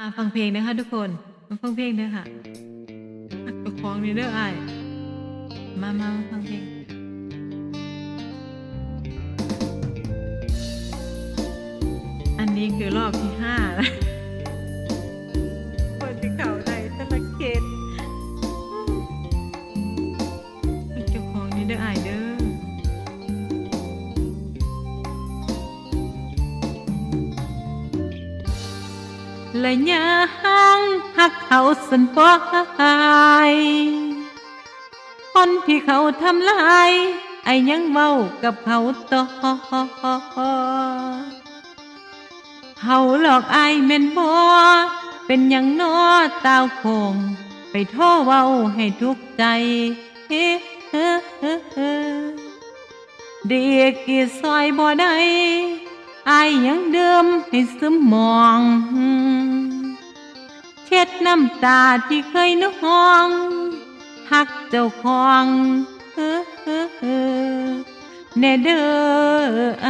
อ่าฟังเพลงนะคะทุกคนมาฟังเพลงเด้อค่ะตัวคล้องนี่เด้ออ้ายมามาฟังเพลงอันนี้คือรอบที่ห้าแล้ว และยังหักเขาสันปอยคนที่เขาทำลายไอ้ยังเมากับเขาต่อเขาหลอกไอ้ายแม่นบ่เป็นอย่างน้อตาวคง ไปท่เว้าให้ทุกใจเฮ้เฮ้เฮ้เด็กกี่ซอยบ่ได้อายยังเดิมให้ซึมมอง ช็ดน้ำตาที่เคยน้องหักเจ้าของเฮ้อเฮ้อเฮ้อแน่เด้อ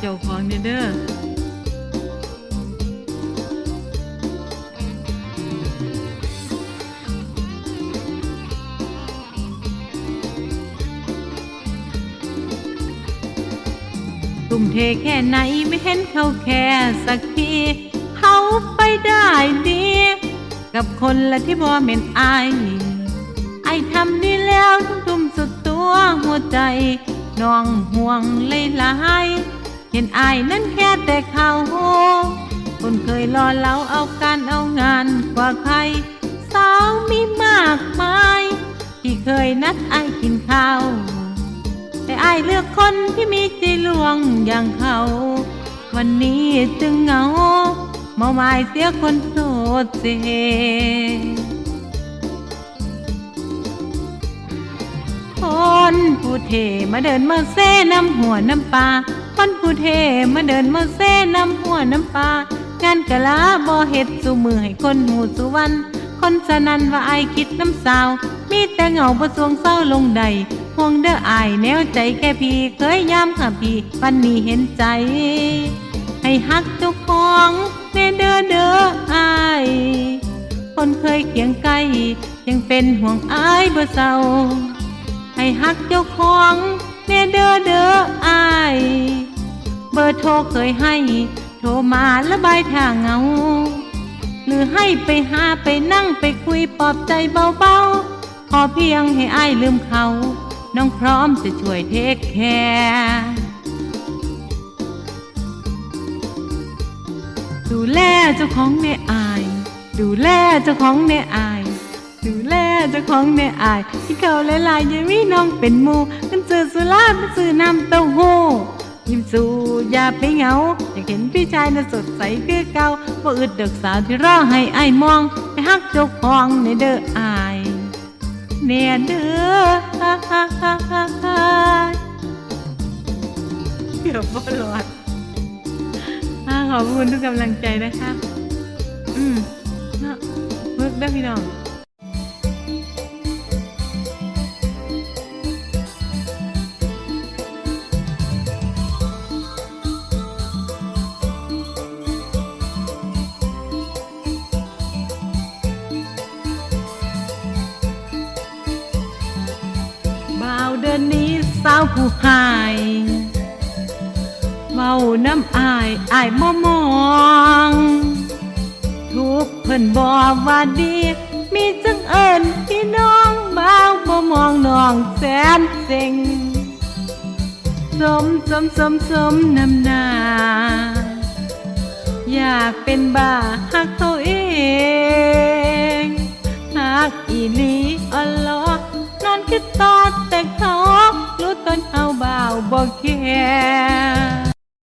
เจ้าของแน่เด้อ ทุ่มเทแค่ไหนไม่เห็นเขาแค่สักทีเขาไปได้ดี กับคนละที่บ่เม็นอายไอทำดีแล้วทุ่มสุดตัวหัวใจน้องห่วงเลยลายเห็นอายนั้นแค่แต่เขาคนเคยรอเราเอาการเอางานกว่าใคร สาวมีมากมาย ที่เคยนัดไอกินข้าว อายเลือกคนที่มีใจลวงอย่างเขา วันนี้จึงเหงาเมาหมายเสียคนโสดเสียคนผู้เทมาเดินมาเซ่น้ำหัวน้ำปลาคนผู้เทมาเดินมาเซ่น้ำหัวน้ำปลางานกะลาบ่เฮ็ดสู่มือให้คนหูสุวรรณคนสนันว่าไอคิดน้ำสาว มีแต่เหงาบ่สวงเศร้าลงใด ห่วงเด้ออายแนวใจแค่พี่เคยย้ำค่ะพี่วันนี้เห็นใจ ให้ฮักเจ้าของแน่เด้อเด้ออายคนเคยเคียงไกลยังเป็นห่วงอายบ่เศร้าให้ฮักเจ้าของแน่เด้อเด้ออายเบอร์โทรเคยให้ โทรมาระบายทางเงา หรือให้ไปหาไปนั่งไปคุยปลอบใจเบาๆ ขอเพียงให้อายลืมเขา น้องพร้อมจะช่วยเทคแคร์ดูแลเจ้าของในอาย ดูแลเจ้าของในอาย ดูแลเจ้าของในอาย ที่เขาหลายๆยังมีน้องเป็นมูกันซื้อสุราไปซื้อน้ำเต้าหู้ยิ้มสู่อย่าไปเหงา อยากเห็นพี่ชายน่ะสดใสคือเก่าบ่อึดเด็กสาวที่รอให้อายมองให้ฮักเจ้าของในเด้ออาย เนียเด้อเกือบบ่รอดขอบคุณทุกกำลังใจนะคะ อืมเนาะเมึกได้พี่น้อง เดินนี้สาวผู้หายเมาน้ำอายอายมอมอง ทุกเพิ่นบอกว่าดี มีจังเอิญพี่น้องบ่าวบ่มองน้องแสนเซ็งสมสมสมสมน้ำหนาอยากเป็นบ้าหักเขาเองหักอีหลีอ่อนล้อนอนคิดตอ ดแต่เขารู้ตอนเอาบ่าวบ่แค่